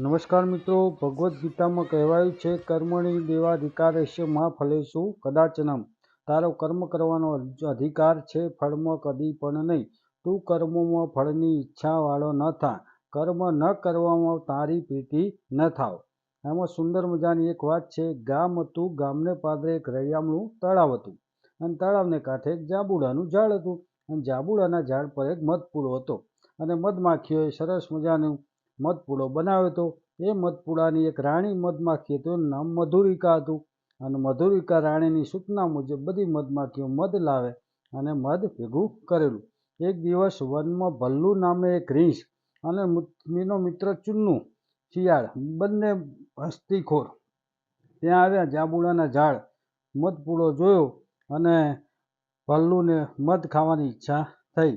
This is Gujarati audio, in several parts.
નમસ્કાર મિત્રો, ભગવદ્ ગીતામાં કહેવાયું છે, કર્મણી દેવાધિકારેશ્યમાં ફલેશુ કદાચનમ. તારો કર્મ કરવાનો અધિકાર છે, ફળમાં કદી પણ નહીં. તું કર્મોમાં ફળની ઈચ્છાવાળો ન થા. કર્મ ન કરવામાં તારી પ્રીતિ ન થાવ. આમાં સુંદર મજાની એક વાત છે, ગામ હતું, ગામને પાદરે એક રૈયામણું તળાવ હતું. અને તળાવને કાંઠે એક જાબુડાનું ઝાડ હતું. અને જાબુડાના ઝાડ પર એક મધપૂડો હતો. અને મધમાખીઓએ સરસ મજાનું મધપૂડો બનાવ્યો હતો. એ મધપૂડાની એક રાણી મધમાખી હતી એનું નામ મધુરિકા હતું. અને મધુરિકા રાણીની સૂચના મુજબ બધી મધમાખીઓ મધ લાવે અને મધ ભેગું કરેલું. એક દિવસ વનમાં ભલ્લુ નામે એક રીંછ અને મીનો મિત્ર ચુન્નુ, શિયાળ, બંને હસ્તીખોર. ત્યાં આવ્યા જાંબુડાના ઝાડ. મધપૂડો જોયો અને ભલ્લુને મધ ખાવાની ઈચ્છા થઈ.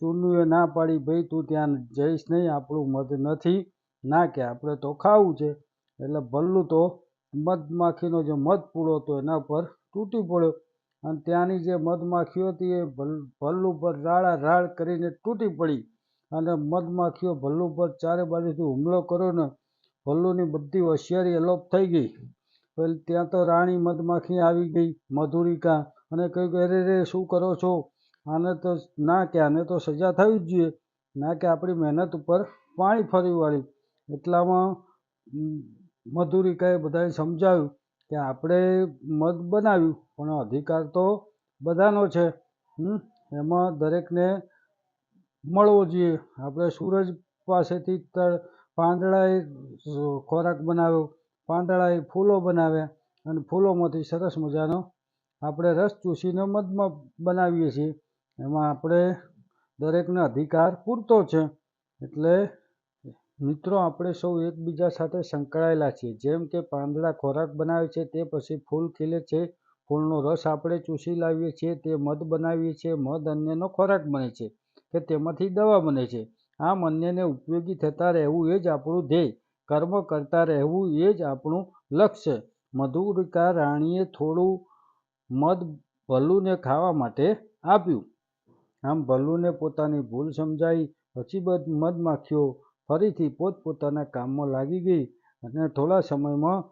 ચુન્નુએ ના પાડી, ભાઈ, તું ત્યાં જઈશ નહીં, આપણું મધ નથી. ના કે, આપણે તો ખાવું છે. એટલે ભલ્લું તો મધમાખીનો જે મધ પૂળો હતો એના પર તૂટી પડ્યો. અને ત્યાંની જે મધમાખીઓ હતી એ ભલ્લું પર રાળા રાળ કરીને તૂટી પડી. અને મધમાખીઓ ભલ્લું પર ચારે બાજુથી હુમલો કર્યો ને ભલ્લુની બધી હોશિયારી અલોપ થઈ ગઈ. ત્યાં તો રાણી મધમાખી આવી ગઈ, મધુરિકા, અને કહ્યું કે અરે રે શું કરો છો? આને તો ના કે આને તો સજા થવી જ જોઈએ, ના કે આપણી મહેનત ઉપર પાણી ફરી વળ્યું. એટલામાં મધુરિકાએ બધાએ સમજાવ્યું કે આપણે મધ બનાવ્યું, પણ અધિકાર તો બધાનો છે. એમાં દરેકને મળવો જોઈએ. આપણે સૂરજ પાસેથી પાંદડાએ ખોરાક બનાવ્યો, પાંદડાએ ફૂલો બનાવ્યા, અને ફૂલોમાંથી સરસ મજાનો આપણે રસ ચૂસીને મધમાં બનાવીએ છીએ. એમાં આપણે દરેકને અધિકાર પૂરતો છે. એટલે મિત્રો, આપણે સૌ એકબીજા સાથે સંકળાયેલા છીએ. જેમ કે પાંદડા ખોરાક બનાવે છે, તે પછી ફૂલ ખીલે છે. ફૂલનો રસ આપણે ચૂસી લાવીએ છીએ, તે મધ બનાવીએ છીએ. મધ અન્યનો ખોરાક બને છે કે તેમાંથી દવા બને છે. આમ અન્યને ઉપયોગી થતા રહેવું એ જ આપણું ધ્યેય. કર્મ કરતા રહેવું એ જ આપણું લક્ષ્ય. મધુરિકા રાણીએ થોડું મધ ભલ્લુને ખાવા માટે આપ્યું. આમ ભલ્લુને પોતાની ભૂલ સમજાઈ, પછી મધમાખીઓ ફરીથી પોતપોતાના કામમાં લાગી ગઈ અને થોડા સમયમાં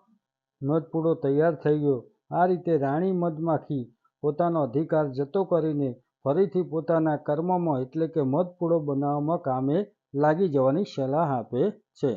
મધપૂડો તૈયાર થઈ ગયો. આ રીતે રાણી મધમાખી પોતાનો અધિકાર જતો કરીને ફરીથી પોતાના કર્મમાં એટલે કે મધપૂડો બનાવવામાં કામે લાગી જવાની સલાહ આપે છે.